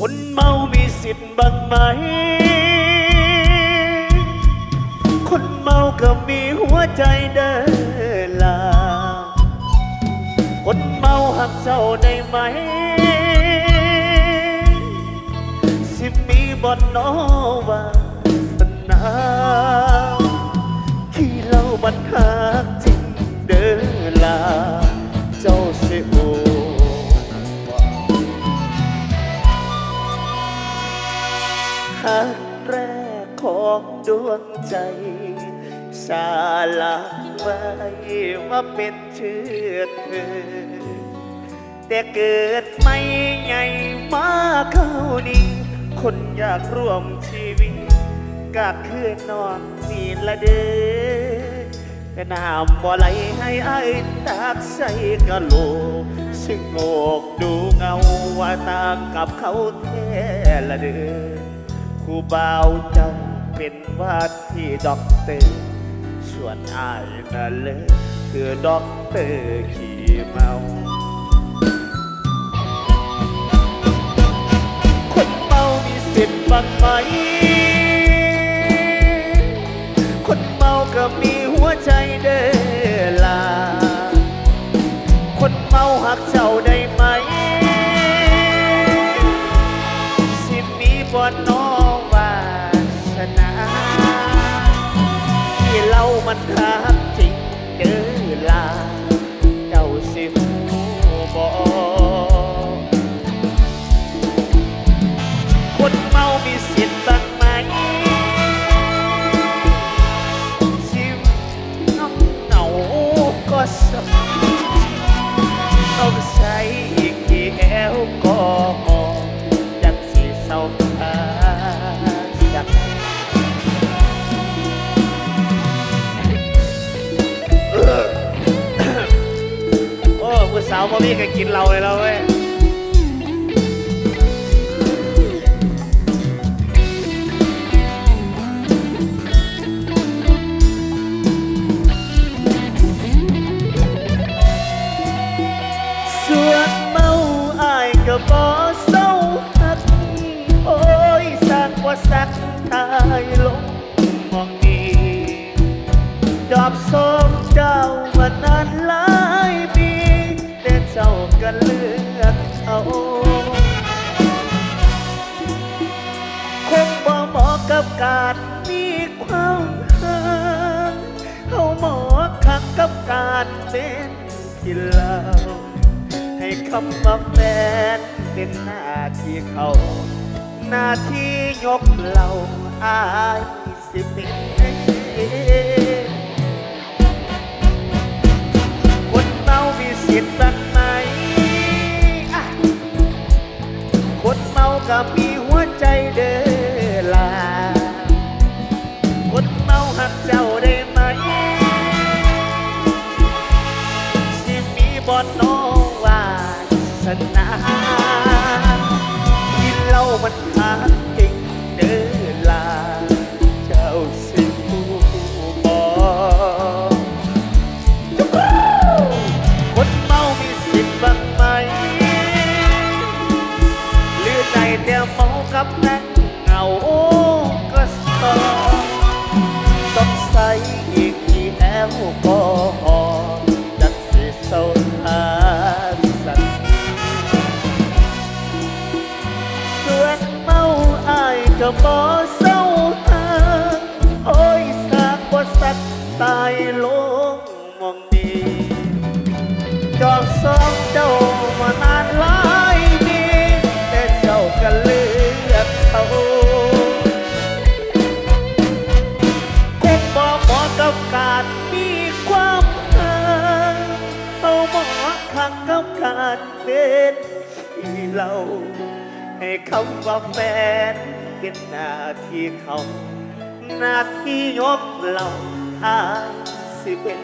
คนเมามีสิทธิ์บ้างไหม คนเมาก็มีหัวใจเดินลา คนเมาหักเจ้าได้ไหม สิมีบอนนอวาสนาที่เราบันหักจริงเดินลา เจ้าเสียโอ ของดวงใจ สาลาไว้ว่าเป็นชื่อเธอ แต่เกิดไม่ใหญ่มาเข้านี้คนอยากร่วมชีวิตก็คือนอนนี่ละเด้อแต่น้ำบ่ไหลให้ไอ้ายตักใส่กะโหลกซึ่งโงกดูเงาว่าต่างกับเขาแท้ละเด้อผู้บ่าวเจ้า เป็นว่าที่ด็อกเตอร์ส่วนอายนั่นเลยคือด็อกเตอร์ขี้เมาคนเมามีสิทธิ์บ้างไหม คนเมาก็มีหัวใจเดินลา คนเมาหักเจ้ มันรักจริงเดินลา สาวบ่มีก็กินเราเลยแล้วเว้ยส่วนเมาอายก็บ่เศร้าหักโอ้ยสร้างว่าสักตายลงมองนี้จอบสองเจ้ามานนหลายปีแต่เจ้า ก็เลือกเอาคงบ่เหมาะกับการมีความหักเขาเหมาะคักกับการเป็นที่เราให้คำว่าแฟนเป็นหน้าที่เขาหน้าที่ยกเราอายสิเป็นคนเมามีสิทธิ์บ้ มีหัวใจเด้อลา คนเมาหักเจ้าได้ไหม สิมีบอนโนวาสนาที่เรามันหัก บ่เศร้าหาโอ้ยสากว่าสักตายลงมองดีจอบสองเจ้ามานานหลายปีแต่เจ้าก็เลือกเขาคงบ่เหมาะกับการมีความหักเขาเหมาะขังกับการเป็นที่เราให้คำว่าแฟน เป็นหน้าที่เขาหน้าที่ยกเราอายสิเป็น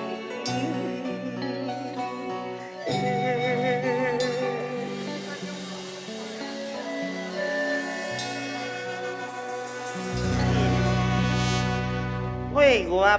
เว้ยกูว่า